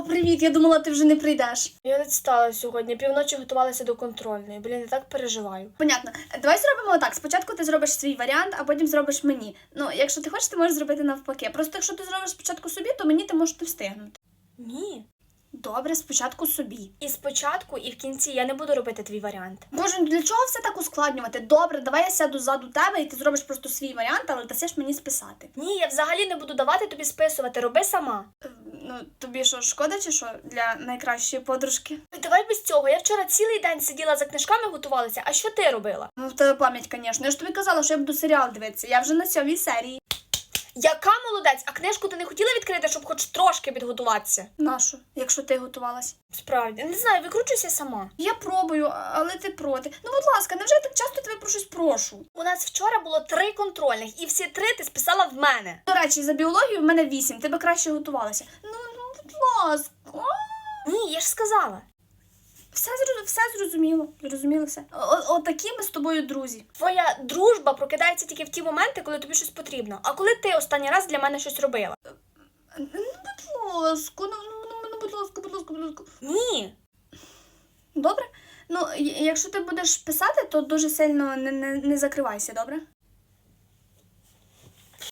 О, привіт! Я думала, ти вже не прийдеш. Я не стала сьогодні, півночі готувалася до контрольної. Блін, я так переживаю. Понятно. Давай зробимо так. Спочатку ти зробиш свій варіант, а потім зробиш мені. Ну, якщо ти хочеш, ти можеш зробити навпаки. Просто якщо ти зробиш спочатку собі, то мені ти можеш не встигнути. Ні. Добре, спочатку собі. І спочатку, і в кінці я не буду робити твій варіант. Боже, ну для чого все так ускладнювати? Добре, давай я сяду ззаду тебе і ти зробиш просто свій варіант, але дасиш мені списати. Ні, я взагалі не буду давати тобі списувати, роби сама. Ну, тобі що, шкода чи що для найкращої подружки? Давай без цього. Я вчора цілий день сиділа за книжками, готувалася. А що ти робила? Ну, в тебе пам'ять, звісно. Я ж тобі казала, що я буду серіал дивитися. Я вже на сьомій серії. Яка молодець? А книжку ти не хотіла відкрити, щоб хоч трошки підготуватися? Нашу, якщо ти готувалась. Справді, не знаю, викручуйся сама. Я пробую, але ти проти. Ну, будь ласка, невже я так часто тебе про щось прошу? У нас вчора було три контрольних, і всі три ти списала в мене. До речі, за біологію в мене вісім, ти би краще готувалася. Ну, будь ласка. Ні, я ж сказала. Все, все зрозуміло. Зрозуміло все. О- Отакі ми з тобою друзі. Твоя дружба прокидається тільки в ті моменти, коли тобі щось потрібно. А коли ти останній раз для мене щось робила? Ну, будь ласка, ну, ну, ну, будь ласка, будь ласка, будь ласка. Ні. Добре? Ну, якщо ти будеш писати, то дуже сильно не, не, не закривайся, добре?